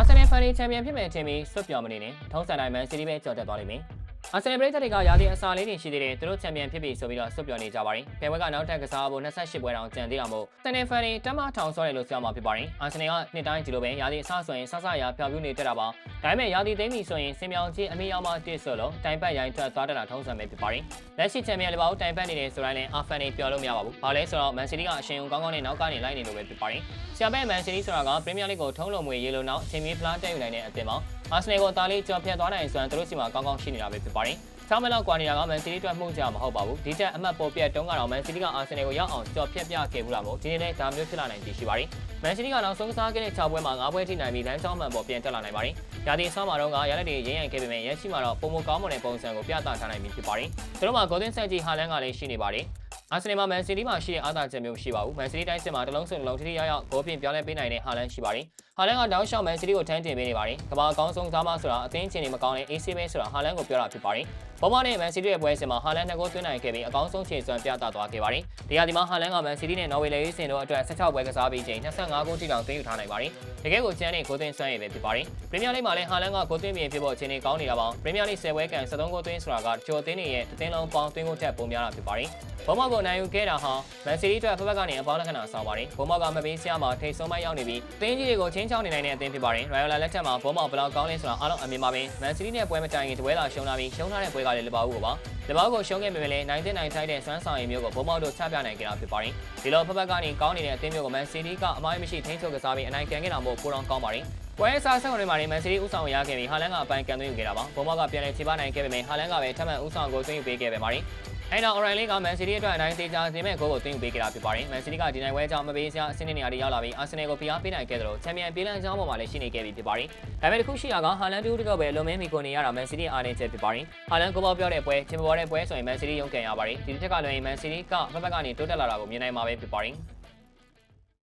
အာဆင်နယ်ဖန်နီချန်ပီယံဖြစ်မယ်ထင်ပြီးဆွတ်ပြော်မနေနဲ့ထုံးစံတိုင်းမန်စီးတီးပဲကြော်တက်သွားလိမ့်မယ် အာဆင်နယ်ပရိသတ်တွေကရာသီအစာလေးတွေရှိသေးတယ်သူတို့ချန်ပီယံဖြစ်ပြီဆိုပြီးတော့ဆွတ်ပြော်နေကြပါတယ်ဖဲဘွဲကနောက်ထပ်ကစားဖို့28ပွဲတောင်ကြံသေးတာမို့ဆန်နယ်ဖန်နီတမထောင်ဆောတယ်လို့ပြောမှာဖြစ်ပါတယ်အာဆင်နယ်ကနှစ်တိုင်းဒီလိုပဲရာသီအစာဆိုရင်ဆဆရာဖျောက်ပြူနေတက်တာပါဒါပေမဲ့ရာသီသိမ်းပြီဆိုရင်စင်မြောင်ကြီးအမေရောက်မှတစ်ဆိုလို့တိုင်ပတ်ရိုင်းထွက်သွားတတ်တာထုံးစံပဲဖြစ်ပါတယ်လက်ရှိချန်ပီယံလေးပါဦးတိုင်ပတ်နေတယ်ဆိုတိုင်းလည်းအာဖန်နီပြောလို့မရပါဘူးဘာလဲဆိုတော့မန်စီးတီးကအရှင်ုံကောင်းကောင်းနဲ့နောက်ကနေလိုက်နေလို့ပဲဖြစ်ပါတယ်ဆရာဘဲမန်စီးတီးဆိုတာကပရီးမီးယားလိကိုထုံးလုံးမွေရေလုံးနောက်အချိန်မီဖလားတက်ယူနိုင်တဲ့အသင်းမှာအာဆင်နယ်ကိုတားလေးကြော်ဖြတ်သွားနိုင်ဆိုရင်သူတို့စီမှာကောင်းကောင်းရှိနေတာပဲဖြစ်ပါတယ်။ချာမလောက်ကွာနေတာကမန်စီးတီးအတွက်မှုကြမဟုတ်ပါဘူး။ဒီတက်အမှတ်ပေါ်ပြတ်တုံးကတော့မန်စီးတီးကအာဆင်နယ်ကိုရောက်အောင်ကြော်ဖြတ်ပြခဲ့ဘူးလားမို့ဒီနေ့လည်းဒါမျိုးဖြစ်လာနိုင်ခြေရှိပါတယ်။မန်စီးတီးကနောက်ဆုံးစားခဲ့တဲ့6ပွဲမှာ9ပွဲထိနိုင်ပြီးလမ်းကြောင်းမှန်ပေါ်ပြန်တက်လာနိုင်ပါတယ်။ရာသီအဆောင်းမှာတော့ကရလက်တွေရင်းရိုင်ခဲ့ပေမဲ့ရရှိမှာတော့ပုံမကောင်းမွန်တဲ့ပုံစံကိုပြသထားနိုင်ပြီဖြစ်ပါတယ်။သူတို့မှာဂိုဒင်ဆက်ကြီးဟာလန်ကလည်းရှိနေပါတယ်။ အာဆင်နယ်မှာမန်စီးတီးမှာရှိတဲ့အားသာချက်မျိုးမရှိပါဘူး။မန်စီးတီးတိုင်းစစ်မှာတစ်လုံးစုံတစ်လုံးထိထိရောက်ရောက်ဂိုးပြင်ပြောင်းလဲပေးနိုင်တဲ့ဟာလန်ရှိပါတယ်။ဟာလန်ကတောင်းလျှောက်မန်စီးတီးကိုထမ်းတင်ပေးနေပါတယ်။ကမ္ဘာအကောင်းဆုံးသားမဆိုတာအသင်းချင်းတွေမကောင်းတဲ့ AC ပဲဆိုတာဟာလန်ကိုပြောတာဖြစ်ပါတယ်။ဘောမနဲ့မန်စီးတီးရဲ့ပွဲစဉ်မှာဟာလန်နှစ်ဂိုးသွင်းနိုင်ခဲ့ပြီးအကောင်းဆုံးခြေစွမ်းပြသသွားခဲ့ပါတယ်။ဒီဟာဒီမှာဟာလန်ကမန်စီးတီးနဲ့နော်ဝေလေရေးစင်တို့အတွက်16ပွဲကစားပြီးချိန်25ဂိုးထိတောင်သွင်းယူထားနိုင်ပါတယ်။တကယ်ကိုချမ်းနဲ့ဂိုးသွင်းစွမ်းရည်ပဲဖြစ်ပါတယ်။ပရီးမီးယားလိမှာလည်းဟာလန်ကဂိုးသွင်းပြီးဖြစ်ဖို့အခြေအနေကောင်းနေတာပါ။ပရီးမီးယားလိ10ပွဲကန်73ဂိုးသွင်းဆိုတာကကြော်သင်းတွေရဲ့အသင်းလုံးပေါင်းသွင်းဂိုးထက်ပိုများတာဖြစ်ပါတယ်။ဘောမကိုနိုင်ယူခဲ့တာဟာမန်စီးတီးအတွက်ဖက်ဖက်ကနေအပေါင်းလက္ခဏာဆောင်ပါတယ်။ဘောမကမပေးစရာမှာထိတ်ဆုံးမိုက်ရောက်နေပြီးအသင်းကြီးတွေကိုချင်းချောင်းနေနိုင်တဲ့အသင်းဖြစ်ပါတယ်။ Royal လက်ထက်မှာဘောမဘယ်လောက်ကောင်းလဲဆိုတာအားလုံးအမြင်ပါပဲ။မန်စီးတီးနဲ့ပွဲမတိုင်ခင်တပွဲလာရှုံးလာပြီးရှုံးထားတဲ့ပွဲကလည်းလပါဦးကိုပါ။လပါဦးကိုရှုံးခဲ့ပေမဲ့လည်းနိုင်တဲ့နိုင်ထိုက်တဲ့စွမ်းဆောင်ရည်မျိုးကိုဘောမတို့ချပြနိုင်ကြတာဖြစ်ပါတယ်။ဒီလိုဖက်ဖက်ကနေကောင်းနေတဲ့အသင်းမျိုးကိုမန်စီးတီးကအမိုင်းမရှိထိန်းချုပ်ကစားပြီးအနိုင်ကန်ခဲ့တာမို့ပိုတော့ကောင်းပါတယ်။ပွဲစားဆက်ဝင်တွေမှာမန်စီးတီးဥဆောင်ရခဲ့ပြီးဟာလန်ကအပိုင်ကန်သွင်းယူခဲ့တာပါ။ဘောမကပြန်လည်ခြေပနိုင်ခဲ့ပေမဲ့ဟာလန်ကပဲထပ်မံဥဆောင်ကိုသွင်းယူပေးခဲ့ပေပါတယ်။ အဲ့တော့ Orange League က Man City အတွက်အနိုင်သေးချာစေမဲ့ဂိုးကိုသွင်းယူပေးခဲ့တာဖြစ်ပါတယ်။ Man City ကဒီနိုင်ပွဲကြောင့်မပေးစရာအဆင့်နေနေရာတွေရောက်လာပြီး Arsenal ကိုဖိအားပေးနိုင်ခဲ့တယ်လို့ချန်ပီယံပြေးလန်းကြောင်းပေါ်မှာလည်းရှိနေခဲ့ပြီဖြစ်ပါတယ်။ဒါပေမဲ့တစ်ခုရှိတာကဟာလန်တူတကောပဲလွန်မင်းမီကိုနေရတာ Man City အားနေချက်ဖြစ်ပါတယ်။ဟာလန်ကိုပေါပြောတဲ့ပွဲချင်ပေါ်တဲ့ပွဲဆိုရင် Man City ရုံးကန်ရပါတယ်။ဒီတစ်ချက်ကလွန်ရင် Man City ကဘက်ဘက်ကနေတိုးတက်လာတာကိုမြင်နိုင်မှာပဲဖြစ်ပါတယ်။